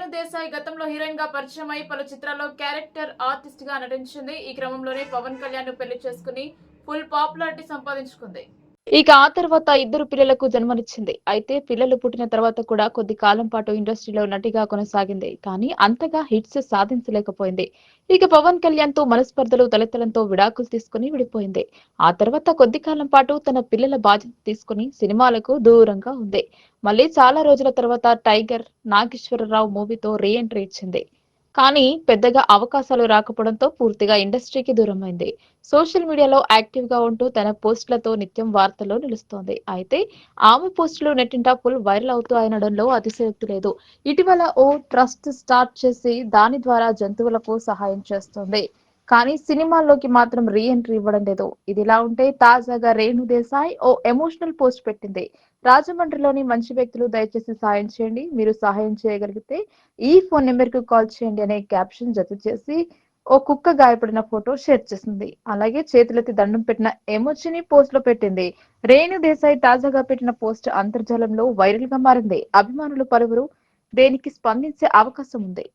రేణు దేశాయ్ గతంలో హీరోయిన్గా పరిచయం అయి పలు చిత్రాల్లో క్యారెక్టర్ ఆర్టిస్ట్గా నటించింది. ఈ క్రమంలోనే పవన్ కళ్యాణ్ను పెళ్ళి చేసుకుని ఫుల్ పాపులారిటీ సంపాదించుకుంది. ఇక ఆ తర్వాత ఇద్దరు పిల్లలకు జన్మనిచ్చింది. అయితే పిల్లలు పుట్టిన తర్వాత కూడా కొద్ది కాలం పాటు ఇండస్ట్రీలో నటిగా కొనసాగింది. కానీ అంతగా హిట్స్ సాధించలేకపోయింది. ఇక పవన్ కళ్యాణ్తో మనస్పర్ధలు తలెత్తడంతో విడాకులు తీసుకుని విడిపోయింది. ఆ తర్వాత కొద్ది కాలం పాటు తన పిల్లల బాధ్యత తీసుకుని సినిమాలకు దూరంగా ఉంది. మళ్ళీ చాలా రోజుల తర్వాత టైగర్ నాగేశ్వరరావు మూవీతో రీ ఎంట్రీ ఇచ్చింది. కానీ పెద్దగా అవకాశాలు రాకపోవడంతో పూర్తిగా ఇండస్ట్రీకి దూరమైంది. సోషల్ మీడియాలో యాక్టివ్గా ఉంటూ తన పోస్టులతో నిత్యం వార్తల్లో నిలుస్తోంది. అయితే ఆమె పోస్టులు నెట్టింటా ఫుల్ వైరల్ అవుతాయనడంలో అతిశయోక్తి లేదు. ఇటీవల ఓ ట్రస్ట్ స్టార్ట్ చేసి దాని ద్వారా జంతువులకు సహాయం చేస్తోంది. కానీ సినిమాల్లోకి మాత్రం రీ ఎంట్రీ ఇవ్వడం లేదు. ఇదిలా ఉంటే తాజాగా రేణు దేశాయ్ ఓ ఎమోషనల్ పోస్ట్ పెట్టింది. రాజమండ్రిలోని మంచి వ్యక్తులు దయచేసి సహాయం చేయండి. మీరు సహాయం చేయగలిగితే ఈ ఫోన్ నెంబర్కు కాల్ చేయండి అనే క్యాప్షన్ జత చేసి ఓ కుక్క గాయపడిన ఫోటో షేర్ చేసింది. అలాగే చేతులెత్తి దండం పెట్టిన ఎమోజిని పోస్ట్లో పెట్టింది. రేణు దేశాయ్ తాజాగా పెట్టిన పోస్ట్ అంతర్జాలంలో వైరల్గా మారింది. అభిమానులు పలువురు దేనికి స్పందించే అవకాశం ఉంది.